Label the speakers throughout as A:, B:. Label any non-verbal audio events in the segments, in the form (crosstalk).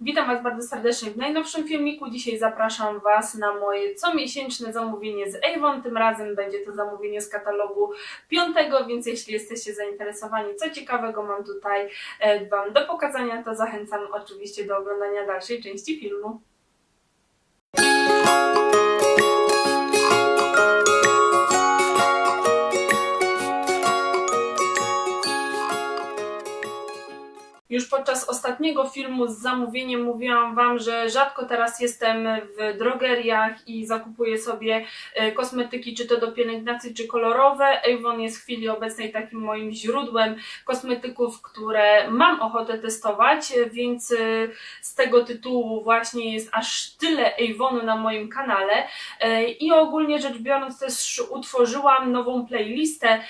A: Witam Was bardzo serdecznie w najnowszym filmiku. Dzisiaj zapraszam Was na moje comiesięczne zamówienie z Avon. Tym razem będzie to zamówienie z katalogu piątego, więc jeśli jesteście zainteresowani, co ciekawego mam tutaj e, Wam do pokazania, to zachęcam oczywiście do oglądania dalszej części filmu. Już podczas ostatniego filmu z zamówieniem mówiłam Wam, że rzadko teraz jestem w drogeriach i zakupuję sobie e, kosmetyki, czy to do pielęgnacji, czy kolorowe. Avon jest w chwili obecnej takim moim źródłem kosmetyków, które mam ochotę testować, e, więc e, z tego tytułu właśnie jest aż tyle Avonu na moim kanale. I ogólnie rzecz biorąc, też utworzyłam nową playlistę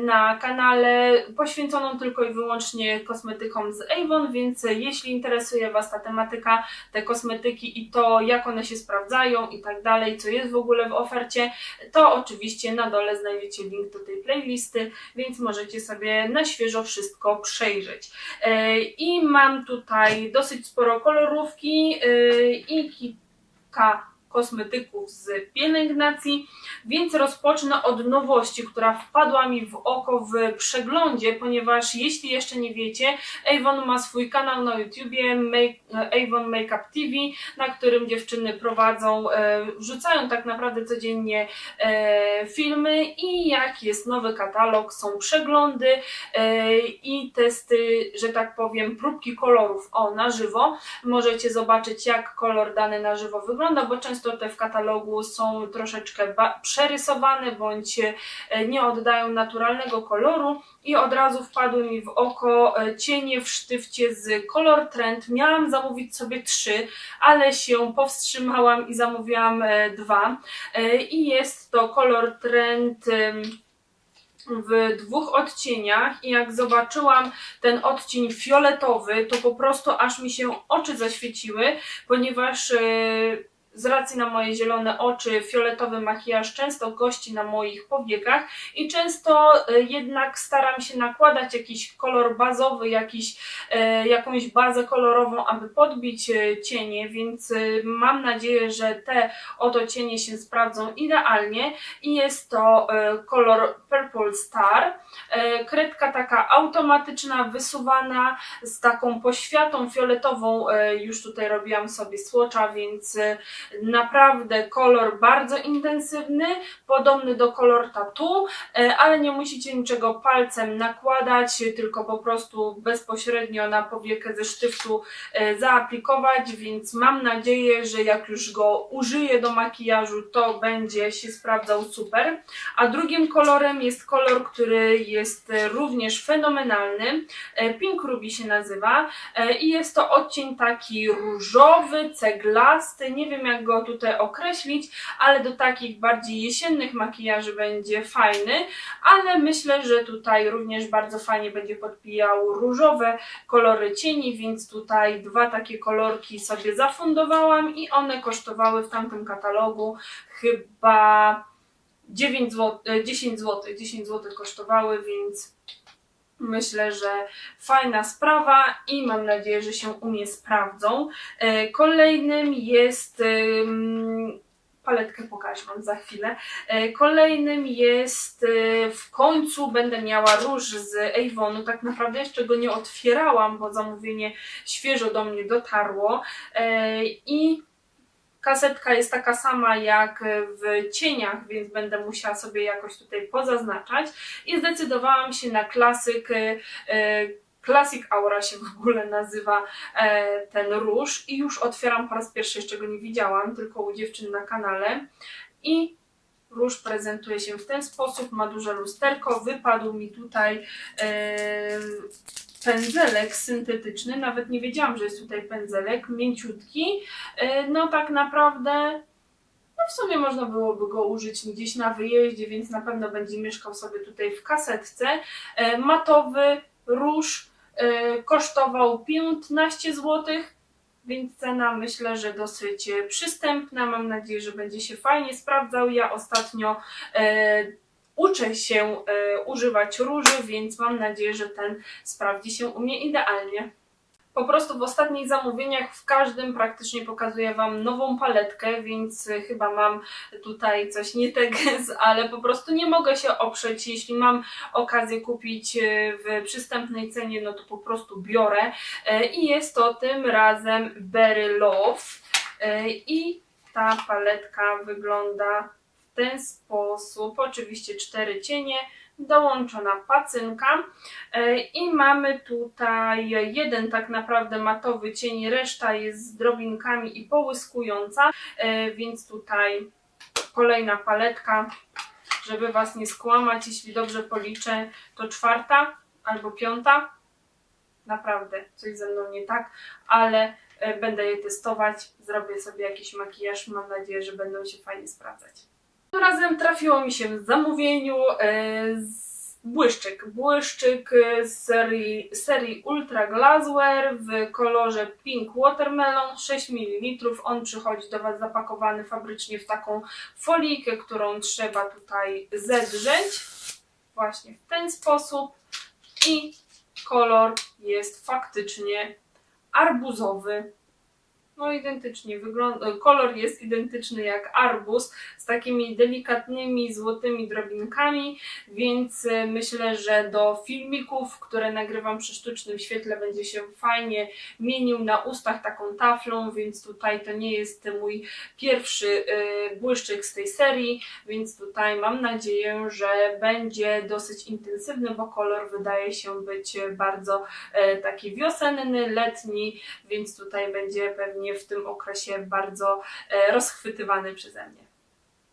A: na kanale poświęconą tylko i wyłącznie kosmetykom z Avon, więc jeśli interesuje Was ta tematyka, te kosmetyki i to, jak one się sprawdzają i tak dalej, co jest w ogóle w ofercie, to oczywiście na dole znajdziecie link do tej playlisty, więc możecie sobie na świeżo wszystko przejrzeć. E, I mam tutaj dosyć sporo kolorówki e, i kilka kosmetyków z pielęgnacji, więc rozpocznę od nowości, która wpadła mi w oko w przeglądzie, ponieważ jeśli jeszcze nie wiecie, Avon ma swój kanał na YouTubie Make, Avon Makeup TV, na którym dziewczyny prowadzą, e, wrzucają tak naprawdę codziennie e, filmy i jak jest nowy katalog, są przeglądy e, i testy, że tak powiem, próbki kolorów o na żywo. Możecie zobaczyć, jak kolor dany na żywo wygląda, bo często te w katalogu są troszeczkę przerysowane bądź e, nie oddają naturalnego koloru i od razu wpadły mi w oko e, cienie w sztywcie z Color Trend. Miałam zamówić sobie trzy, ale się powstrzymałam i zamówiłam e, dwa. I jest to Color Trend w dwóch odcieniach i jak zobaczyłam ten odcień fioletowy, to po prostu aż mi się oczy zaświeciły, ponieważ e, z racji na moje zielone oczy fioletowy makijaż często gości na moich powiekach i często e, jednak staram się nakładać jakiś kolor bazowy, jakiś, e, jakąś bazę kolorową, aby podbić e, cienie, więc mam nadzieję, że te oto cienie się sprawdzą idealnie i jest to kolor Purple Star. Kredka taka automatyczna, wysuwana z taką poświatą fioletową. Już tutaj robiłam sobie słocza, więc naprawdę kolor bardzo intensywny, podobny do kolor tatu, e, ale nie musicie niczego palcem nakładać, tylko po prostu bezpośrednio na powiekę ze sztyftu e, zaaplikować, więc mam nadzieję, że jak już go użyję do makijażu, to będzie się sprawdzał super. A drugim kolorem jest kolor, który jest również fenomenalny. E, Pink Ruby się nazywa i jest to odcień taki różowy, ceglasty. Nie wiem jak go tutaj określić, ale do takich bardziej jesiennych makijaży będzie fajny, ale myślę, że tutaj również bardzo fajnie będzie podbijał różowe kolory cieni, więc tutaj dwa takie kolorki sobie zafundowałam i one kosztowały w tamtym katalogu chyba 9 zł, 10 zł, 10 zł kosztowały, więc myślę, że fajna sprawa i mam nadzieję, że się u mnie sprawdzą. E, Kolejnym jest paletkę pokażę Wam za chwilę. E, Kolejnym jest e, w końcu będę miała róż z Avonu. Tak naprawdę jeszcze go nie otwierałam, bo zamówienie świeżo do mnie dotarło. I kasetka jest taka sama jak w cieniach, więc będę musiała sobie jakoś tutaj pozaznaczać. I zdecydowałam się na klasyk. e, e, Classic Aura się w ogóle nazywa e, ten róż i już otwieram po raz pierwszy, jeszcze go nie widziałam, tylko u dziewczyn na kanale. I róż prezentuje się w ten sposób, ma duże lusterko, wypadł mi tutaj e, pędzelek syntetyczny, nawet nie wiedziałam, że jest tutaj pędzelek, mięciutki, e, no tak naprawdę no w sumie można byłoby go użyć gdzieś na wyjeździe, więc na pewno będzie mieszkał sobie tutaj w kasetce. E, Matowy róż e, kosztował 15 zł, więc cena myślę, że dosyć przystępna. Mam nadzieję, że będzie się fajnie sprawdzał. Ja ostatnio uczę się e, używać róży, więc mam nadzieję, że ten sprawdzi się u mnie idealnie. Po prostu w ostatnich zamówieniach w każdym praktycznie pokazuję Wam nową paletkę, więc y, chyba mam tutaj coś nie tego, (laughs) ale po prostu nie mogę się oprzeć. Jeśli mam okazję kupić y, w przystępnej cenie, no to po prostu biorę. E, I jest to tym razem Berry Love. E, I ta paletka wygląda w ten sposób. Oczywiście cztery cienie, dołączona pacynka E, i mamy tutaj jeden tak naprawdę matowy cień, reszta jest z drobinkami i połyskująca, E, więc tutaj kolejna paletka, żeby Was nie skłamać, jeśli dobrze policzę, to czwarta albo piąta. Naprawdę, coś ze mną nie tak, ale e, będę je testować, zrobię sobie jakiś makijaż, mam nadzieję, że będą się fajnie sprawdzać. Tym razem trafiło mi się w zamówieniu e, błyszczyk. Błyszczyk z serii, serii Ultra Glassware w kolorze Pink Watermelon 6 ml. On przychodzi do Was zapakowany fabrycznie w taką folijkę, którą trzeba tutaj zedrzeć. Właśnie w ten sposób. I kolor jest faktycznie arbuzowy. No identycznie. Wygląda, kolor jest identyczny jak arbuz, z takimi delikatnymi złotymi drobinkami, więc y, myślę, że do filmików, które nagrywam przy sztucznym świetle będzie się fajnie mienił na ustach taką taflą, więc tutaj to nie jest mój pierwszy y, błyszczyk z tej serii, więc tutaj mam nadzieję, że będzie dosyć intensywny, bo kolor wydaje się być bardzo e, taki wiosenny, letni, więc tutaj będzie pewnie w tym okresie bardzo e, rozchwytywany przeze mnie.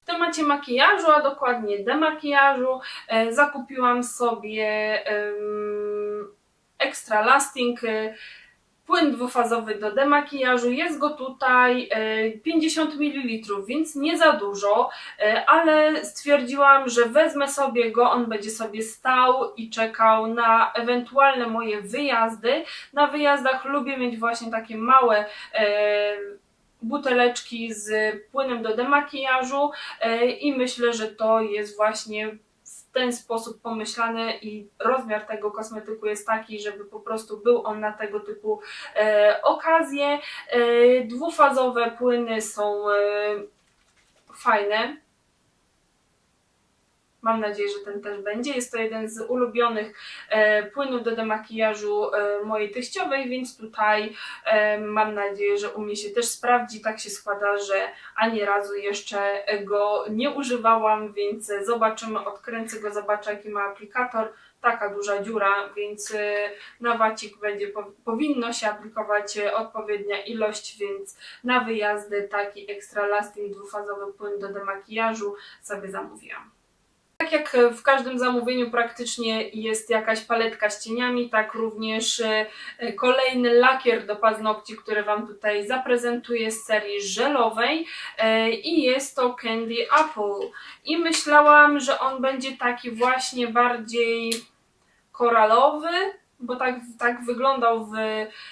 A: W temacie makijażu, a dokładnie demakijażu, e, zakupiłam sobie Extra Lasting e, płyn dwufazowy do demakijażu. Jest go tutaj e, 50 ml, więc nie za dużo, e, ale stwierdziłam, że wezmę sobie go, on będzie sobie stał i czekał na ewentualne moje wyjazdy. Na wyjazdach lubię mieć właśnie takie małe e, buteleczki z płynem do demakijażu e, i myślę, że to jest właśnie w ten sposób pomyślane i rozmiar tego kosmetyku jest taki, żeby po prostu był on na tego typu e, okazje. E, dwufazowe płyny są e, fajne. Mam nadzieję, że ten też będzie. Jest to jeden z ulubionych e, płynów do demakijażu e, mojej teściowej, więc tutaj e, mam nadzieję, że u mnie się też sprawdzi. Tak się składa, że ani razu jeszcze go nie używałam, więc zobaczymy. Odkręcę go, zobaczę jaki ma aplikator. Taka duża dziura, więc e, na wacik będzie po, powinno się aplikować e, odpowiednia ilość, więc na wyjazdy taki extra lasting dwufazowy płyn do demakijażu sobie zamówiłam. Tak jak w każdym zamówieniu praktycznie jest jakaś paletka z cieniami, tak również e, kolejny lakier do paznokci, który Wam tutaj zaprezentuję z serii żelowej e, i jest to Candy Apple. I myślałam, że on będzie taki właśnie bardziej koralowy, bo tak, tak wyglądał w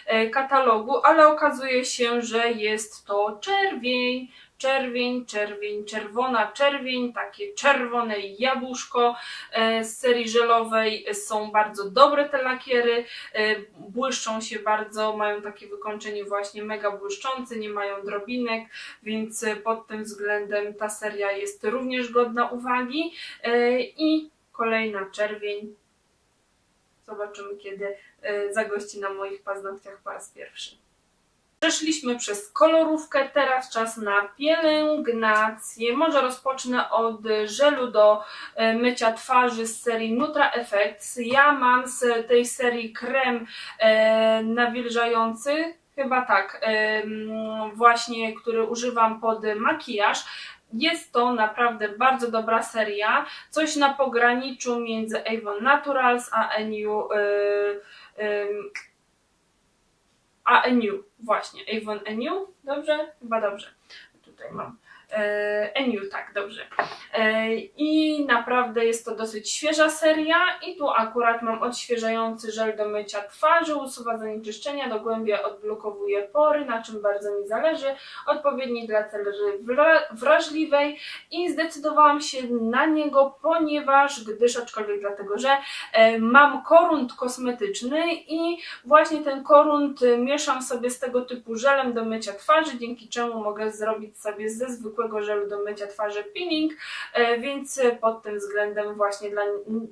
A: e, katalogu, ale okazuje się, że jest to czerwień. Czerwień, czerwień, czerwona czerwień, takie czerwone jabłuszko e, z serii żelowej. Są bardzo dobre te lakiery, e, błyszczą się bardzo, mają takie wykończenie właśnie mega błyszczące, nie mają drobinek, więc e, pod tym względem ta seria jest również godna uwagi. E, I kolejna czerwień, Zobaczymy, kiedy e, zagości na moich paznokciach po raz pierwszy. Przeszliśmy przez kolorówkę, teraz czas na pielęgnację. Może rozpocznę od żelu do e, mycia twarzy z serii Nutra Effects. Ja mam z tej serii krem e, nawilżający, chyba tak, em, właśnie, który używam pod makijaż. Jest to naprawdę bardzo dobra seria, coś na pograniczu między Avon Naturals a NU. A NU, właśnie, Avon NU, dobrze? Chyba dobrze. Tutaj mam E, Eniu, tak, dobrze. E, I naprawdę jest to dosyć świeża seria i tu akurat mam odświeżający żel do mycia twarzy, usuwa zanieczyszczenia, dogłębia odblokowuje pory, na czym bardzo mi zależy, odpowiedni dla wra- wrażliwej i zdecydowałam się na niego, ponieważ, gdyż aczkolwiek dlatego, że e, mam korunt kosmetyczny i właśnie ten korunt e, mieszam sobie z tego typu żelem do mycia twarzy, dzięki czemu mogę zrobić sobie ze zwykłego żelu do mycia twarzy peeling, e, więc pod tym względem właśnie dla,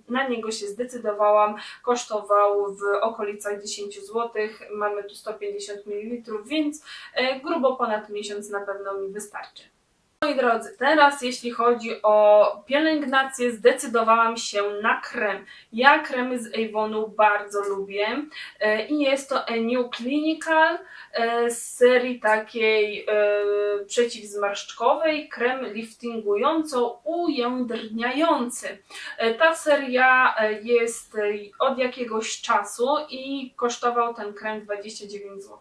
A: na niego się zdecydowałam. Kosztował w okolicach 10 zł, mamy tu 150 ml, więc e, grubo ponad miesiąc na pewno mi wystarczy. Moi drodzy, teraz jeśli chodzi o pielęgnację, zdecydowałam się na krem. Ja kremy z Avonu bardzo lubię e, i jest to A New Clinical e, z serii takiej e, przeciwzmarszczkowej, krem liftingująco-ujędrniający. E, Ta seria jest od jakiegoś czasu i kosztował ten krem 29 zł.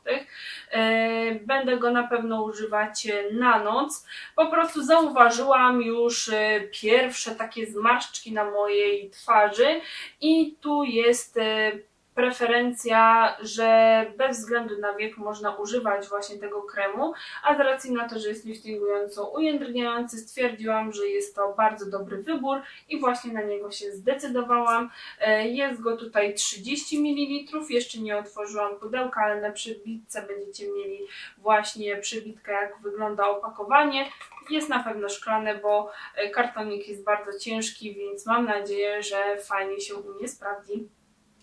A: Będę go na pewno używać na noc po prostu zauważyłam już e, pierwsze takie zmarszczki na mojej twarzy i tu jest e, preferencja, że bez względu na wiek można używać właśnie tego kremu, a z racji na to, że jest liftingująco ujędrniający, stwierdziłam, że jest to bardzo dobry wybór i właśnie na niego się zdecydowałam. E, Jest go tutaj 30 ml, jeszcze nie otworzyłam pudełka, ale na przybitce będziecie mieli właśnie przybitkę, jak wygląda opakowanie. Jest na pewno szklane, bo e, kartonik jest bardzo ciężki, więc mam nadzieję, że fajnie się u mnie sprawdzi.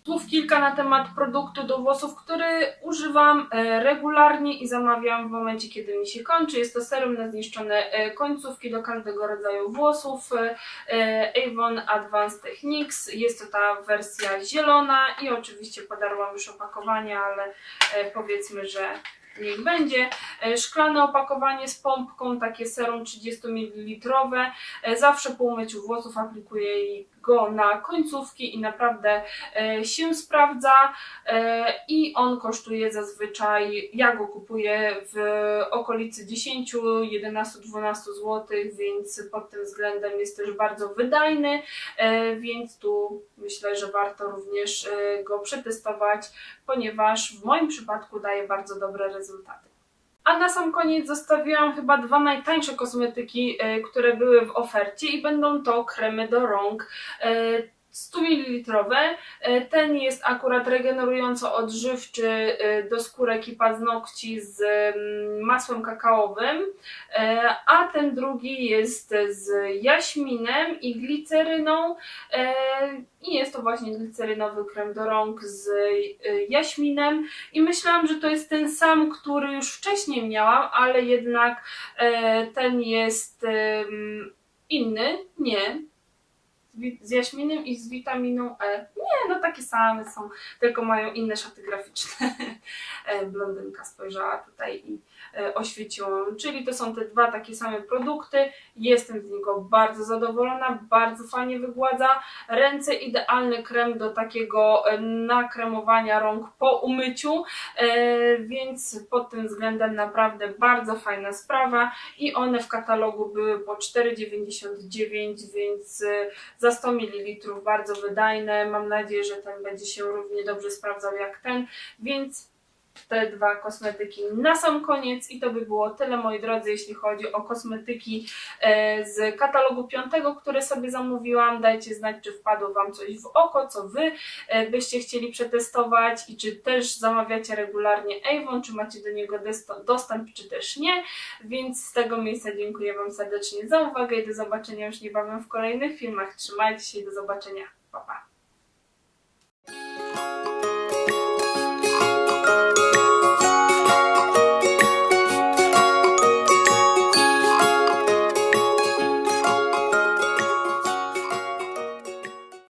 A: Słów kilka na temat produktu do włosów, który używam e, regularnie i zamawiam w momencie, kiedy mi się kończy. Jest to serum na zniszczone e, końcówki do każdego rodzaju włosów. e, Avon Advanced Techniques. Jest to ta wersja zielona i oczywiście podarłam już opakowanie, ale powiedzmy, że niech będzie. Szklane opakowanie z pompką, takie serum 30 ml. Zawsze po umyciu włosów aplikuję go na końcówki i naprawdę e, się sprawdza e, i on kosztuje zazwyczaj, ja go kupuję w okolicy 10, 11, 12 zł, więc pod tym względem jest też bardzo wydajny, e, więc tu myślę, że warto również go przetestować, ponieważ w moim przypadku daje bardzo dobre rezultaty. A na sam koniec zostawiłam chyba dwa najtańsze kosmetyki, e, które były w ofercie i będą to kremy do rąk. E, 100 ml. Ten jest akurat regenerująco odżywczy e, do skórek i paznokci z mm, masłem kakaowym, e, a ten drugi jest z jaśminem i gliceryną. e, I jest to właśnie glicerynowy krem do rąk z e, jaśminem. I myślałam, że to jest ten sam, który już wcześniej miałam, ale jednak e, ten jest inny. Nie. Z jaśminem i z witaminą E. Nie, no takie same są, tylko mają inne szaty graficzne. (laughs) E, Blondynka spojrzała tutaj i e, oświeciłam. Czyli to są te dwa takie same produkty. Jestem z niego bardzo zadowolona, bardzo fajnie wygładza ręce. Idealny krem do takiego e, nakremowania rąk po umyciu, więc pod tym względem naprawdę bardzo fajna sprawa i one w katalogu były po 4,99, więc za 100 ml bardzo wydajne. Mam nadzieję, że ten będzie się równie dobrze sprawdzał jak ten, więc te dwa kosmetyki na sam koniec i to by było tyle moi drodzy, jeśli chodzi o kosmetyki e, z katalogu piątego, które sobie zamówiłam. Dajcie znać, czy wpadło Wam coś w oko, co Wy e, byście chcieli przetestować i czy też zamawiacie regularnie Avon, czy macie do niego dostęp, czy też nie. Więc z tego miejsca dziękuję Wam serdecznie za uwagę i do zobaczenia już niebawem w kolejnych filmach. Trzymajcie się i do zobaczenia. Pa, pa.